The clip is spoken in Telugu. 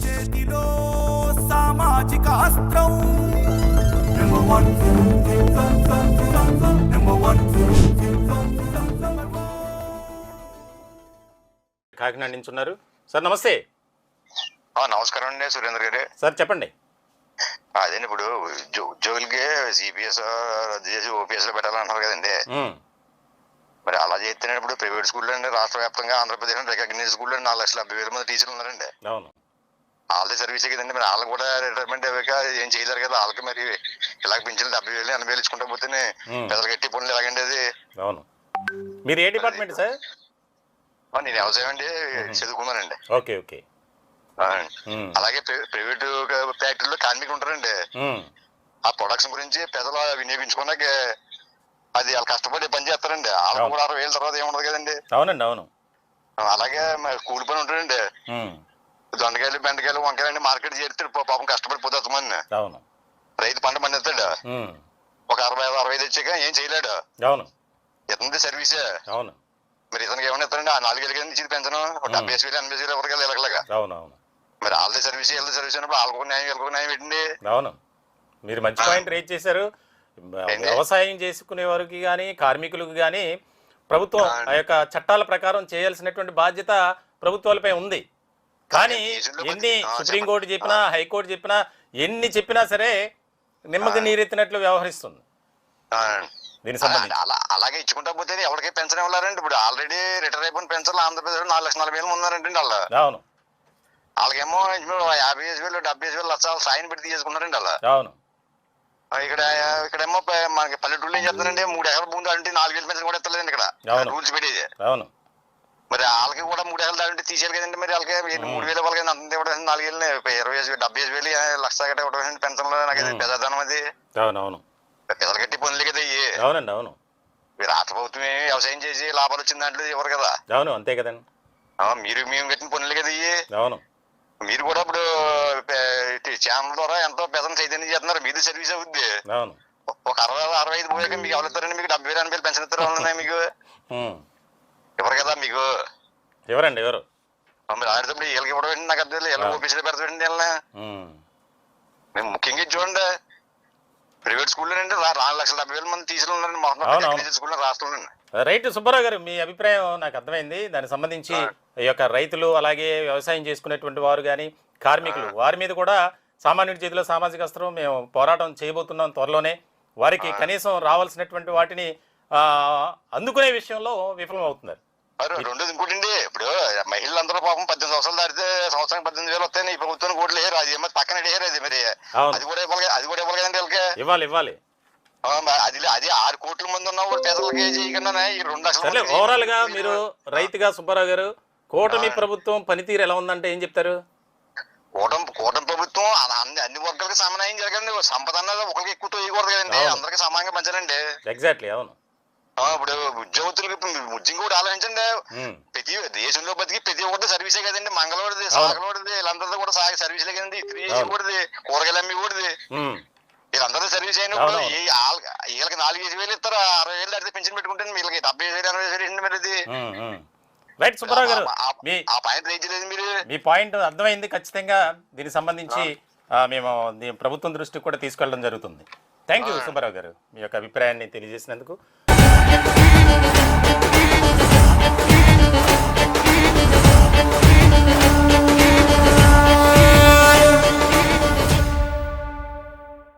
చేతిలో సామాజిక అస్త్రం. కాకినాడ నుంచి ఉన్నారు సార్ నమస్తే ఆ, నమస్కారం అండి సురేంద్ర గారు సార్ చెప్పండి అదే ఇప్పుడు ఉద్యో- ఉద్యోగులకి సిపిఎస్ రద్దు చేసి ఓపీఎస్లో పెట్టాలంటున్నారు కదండి మరి అలా చేస్తేనే ఇప్పుడు ప్రైవేట్ స్కూల్లో అండి రాష్ట్ర వ్యాప్తంగా ఆంధ్రప్రదేశ్ రికగ్నైజ్ స్కూల్లో నాలుగు లక్షల డెబ్బై వేల మంది టీచర్లు ఉన్నారండి అవును వాళ్ళది సర్వీసే కదండి మరి వాళ్ళు కూడా రిటైర్మెంట్ అయ్యాక ఏం చేయలేరు కదా వాళ్ళకి మరి ఇలా పింఛన్ డెబ్బై వేలు ఎనభై వేలు ఇచ్చుకుంటా పోతేనే. పెద్దలు గట్టి పనులు ఎలాగండి అది అవును. మీరు ఏ డిపార్ట్మెంట్ సార్? నేను వ్యవసాయం అండి చదువుకున్నానండి ఓకే ఓకే. అలాగే ప్ర- ప్రైవేట్ ఫ్యాక్టరీలో కార్మికులు ఉంటారండి. ఆ ప్రొడక్షన్ గురించి పెద్దలు వినియోగించుకున్నాక అది వాళ్ళు కష్టపడి పని చేస్తారండి. వాళ్ళకి అవును. కూడా అరవై వేల తర్వాత ఏముండదు కదండి. అవునండి అవును. అలాగే కూలి పని ఉంటాడండి ఉమ్, దొండకాయలు బెండకాయలు వంకాయలు మార్కెట్ చేస్తాడు పా- పాపం కష్టపడి పోతామని అవును. రైతు పంట పండిస్తాడు. ఒక అరవై అరవై ఐదు వచ్చాక ఏం చేయలేడు. అవును. ఇతనిది సర్వీసే. అవును. మరి ఇతనికి ఏమైనా ఇస్తారండి ఆ నాలుగు వేలకి నుంచి పెంచను. ఒక డెబ్బై వేలు ఎనభై వేలు ఎవరికి ఇలాగలాగా. అవును అవును. మరి వాళ్ళది సర్వీస్ వీళ్ళది సర్వీస్ అయినప్పుడు వాళ్ళకు న్యాయం వీళ్ళకి న్యాయం పెట్టండి అవును. మీరు మంచి పాయింట్ రేజ్ చేశారు? వ్యవసాయం చేసుకునే వారికి కానీ కార్మికులకు కానీ ప్రభుత్వం. ఆ యొక్క చట్టాల ప్రకారం చేయాల్సినటువంటి బాధ్యత ప్రభుత్వాలపై ఉంది. కానీ ఎన్ని సుప్రీంకోర్టు. చెప్పినా హైకోర్టు చెప్పినా ఎన్ని చెప్పినా సరే నిమ్మకి నీరెత్తినట్లు వ్యవహరిస్తుంది. అలా అలాగే ఇచ్చుకుంటా పోతే ఎవరికి పెన్షన్ ఇవ్వాలండి ఇప్పుడు ఆల్రెడీ రిటైర్ అయిపోయిన పెన్షన్లు ఆంధ్రప్రదేశ్ నాలుగు లక్షల నలభై వేలు ఉన్నారండి వాళ్ళు. అవును. వాళ్ళకేమో యాభై ఐదు వేలు డెబ్బై ఐదు వేలు లక్షలు సాయం పెట్టి తీసుకున్నారండి అలా అవును. ఇక్కడ ఇక్కడేమో మనకి పల్లెటూళ్ళు ఏం చేస్తున్నారండి? మూడు ఎకరాల భూమి దాంటే నాలుగు వేలు పెన్షన్ కూడా ఎత్తలేదండి ఇక్కడ. రూల్స్ పెట్టేది. అవును. మరి వాళ్ళకి కూడా మూడు ఎకరాలు దాంటే తీసేయాలి కదండి మరి వాళ్ళకి. మూడు వేలు వాళ్ళకి అంత ఇవ్వడం నాలుగు వేలు ఇరవై డెబ్బై ఐదు వేలు లక్ష గట్ట ఇవ్వడం పెన్షన్లు? నాకు. పెద్దదనం అది. అవును అవును పెద్దలు కట్టి పనులు కదా ఇవి అవునండి అవును. రాష్ట్ర ప్రభుత్వమే వ్యవసాయం చేసి లాభాలు వచ్చిన దాంట్లో ఇవ్వరు కదా. అవును అంతే కదండి. మీరు మేము కట్టిన పనులు కదా ఇవి అవును. మీరు కూడా ఇప్పుడు ఛానల్ ద్వారా ఎంతో పెద్ద చైతన్యం చేస్తున్నారు. మీది సర్వీస్ అవుద్ది. అవును. ఒక అరవై అరవై ఐదు పోయాక మీకు ఎవరు ఇస్తారండి? మీకు డెబ్బై వేలు ఎనభై వేలు పెన్షన్ ఇస్తారు మీకు. మీకు? ఎవరండి? ఎవరు? మీరు వీళ్ళకి ఇవ్వడం ఏంటి? నాకు అర్థం. ఓఫీసులో పెడతాడండి వీళ్ళని. మేము ముఖ్యంగా చూడండి. ప్రైవేట్ స్కూల్లో అండి నాలుగు లక్షల డెబ్బై వేల మంది. మొత్తం స్కూల్లో రాష్ట్రంలో రైట్ సుబ్బారావు గారు మీ అభిప్రాయం నాకు అర్థమైంది. దానికి సంబంధించి ఈ యొక్క రైతులు అలాగే వ్యవసాయం చేసుకునేటువంటి వారు కానీ కార్మికులు వారి మీద కూడా సామాన్యుడి చేతిలో సామాజిక అస్త్రం మేము పోరాటం చేయబోతున్నాం త్వరలోనే. వారికి కనీసం రావాల్సినటువంటి వాటిని అందుకునే విషయంలో విఫలం అవుతున్నారు మరి రెండోది ఇంకోటి అండి ఇప్పుడు మహిళలందరూ పాపం పద్దెనిమిది సంవత్సరాలు దాటితే సంవత్సరానికి పద్దెనిమిది వేలు వస్తాయి. ఈ ప్రభుత్వానికి ఓట్లు వేయరు అది ఏమో పక్కన వేయరు అది మరి. అది కూడా ఇవ్వాలి అది కూడా ఇవ్వాలి కదండి వీళ్ళకి. ఇవ్వాలి ఇవ్వాలి. అది అది ఆరు కోట్ల మంది ఉన్న పేదలకి చేయకుండా ఈ రెండు లక్షల ఓవరాల్గా మీరు రైతుగా సుబ్బారావు గారు కూటమి ప్రభుత్వం పనితీరు ఎలా ఉందంటే ఏం చెప్తారు? కూటమి కూటమి ప్రభుత్వం అన్ని అన్ని వర్గాలకి సమన్వయం జరగండి. సంపద అన్నది ఒకరికి ఎక్కువ తోయకూడదు కదండి. అందరికి సమానంగా పంచాలండి. ఎగ్జాక్ట్లీ అవును. ఇప్పుడు ఉద్యోగస్తులకి ఇప్పుడు ఉద్యోగం కూడా ఆలోచించండి. ప్రతి దేశంలో బతికి ప్రతి ఒక్కటి సర్వీసే కదండి. మంగళవాడిది. సాగలవాడిది వీళ్ళందరిది కూడా సాగ సర్వీసులే కదండి. కూడది కూరగాయలు అమ్మి కూడది. వీళ్ళందరూ సర్వీస్ అయినప్పుడు వీళ్ళకి నాలుగు ఐదు వేలు ఇస్తారు. అరవై వేలు దాటితే పెన్షన్ పెట్టుకుంటే వీళ్ళకి డెబ్బై వేలు ఎనభై వేలు ఏంటి మరి ఇది. రైట్ సుబ్బారావు గారు ఆ- ఆ- మీ ఆ పాయింట్ మీరు. మీ పాయింట్ అర్థమైంది ఖచ్చితంగా. దీనికి సంబంధించి మేము ప్రభుత్వం దృష్టికి కూడా తీసుకెళ్ళడం జరుగుతుంది. థ్యాంక్ యూ సుబ్బారావు గారు మీ యొక్క అభిప్రాయాన్ని తెలియజేసినందుకు. Feeling it.